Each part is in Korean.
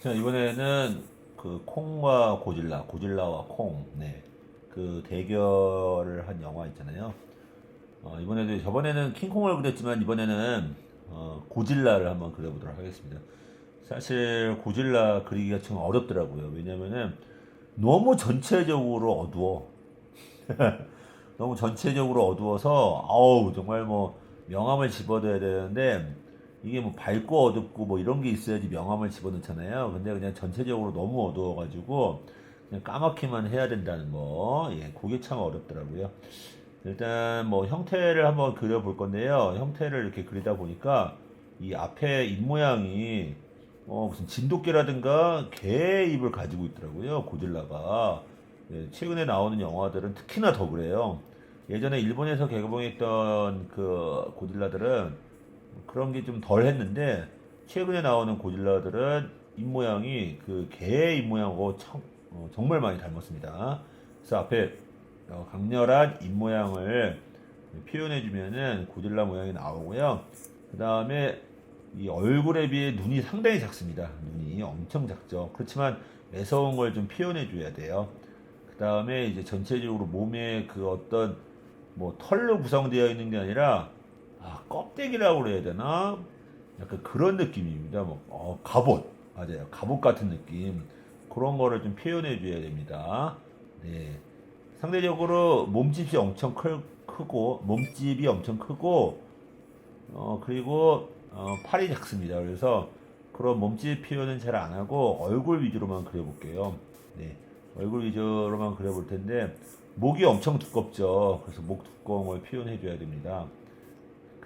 자, 이번에는 그 콩과 고질라, 고질라와 콩, 네. 그 대결을 한 영화 있잖아요. 어, 이번에도 저번에는 킹콩을 그렸지만 이번에는 어, 고질라를 한번 그려보도록 하겠습니다. 사실 고질라 그리기가 좀 어렵더라고요. 왜냐면은 너무 전체적으로 어두워. 너무 전체적으로 어두워서 아우 정말 뭐 명암을 집어넣어야 되는데 이게 뭐 밝고 어둡고 뭐 이런 게 있어야지 명암을 집어넣잖아요. 근데 그냥 전체적으로 너무 어두워가지고 그냥 까맣게만 해야 된다는 거. 예, 그게 참 어렵더라고요. 일단 뭐 형태를 한번 그려볼 건데요. 형태를 이렇게 그리다 보니까 이 앞에 입 모양이 어, 무슨 진돗개라든가 개의 입을 가지고 있더라고요. 고질라가. 예, 최근에 나오는 영화들은 특히나 더 그래요. 예전에 일본에서 개봉했던 그 고질라들은 그런 게 좀 덜 했는데 최근에 나오는 고질라들은 입 모양이 그 개의 입 모양하고 청- 어, 정말 많이 닮았습니다. 그래서 앞에 어, 강렬한 입 모양을 표현해 주면은 고질라 모양이 나오고요. 그 다음에 이 얼굴에 비해 눈이 상당히 작습니다. 눈이 엄청 작죠. 그렇지만 매서운 걸 좀 표현해 줘야 돼요. 그 다음에 이제 전체적으로 몸에 그 어떤 뭐 털로 구성되어 있는 게 아니라 아, 껍데기라고 그래야 되나? 약간 그런 느낌입니다. 뭐, 어, 갑옷. 맞아요. 갑옷 같은 느낌. 그런 거를 좀 표현해 줘야 됩니다. 네. 상대적으로 몸집이 엄청 클, 크고, 몸집이 엄청 크고, 어, 그리고, 어, 팔이 작습니다. 그래서 그런 몸집 표현은 잘 안 하고, 얼굴 위주로만 그려볼게요. 네. 얼굴 위주로만 그려볼 텐데, 목이 엄청 두껍죠. 그래서 목 두꺼운 걸 표현해 줘야 됩니다.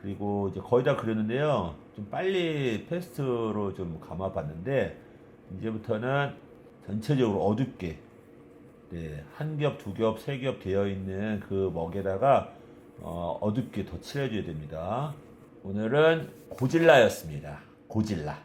그리고 이제 거의 다 그렸는데요. 좀 빨리 패스트로 좀 감아봤는데 이제부터는 전체적으로 어둡게 네, 한 겹, 두 겹, 세 겹 되어 있는 그 먹에다가 어, 어둡게 더 칠해줘야 됩니다. 오늘은 고질라였습니다. 고질라.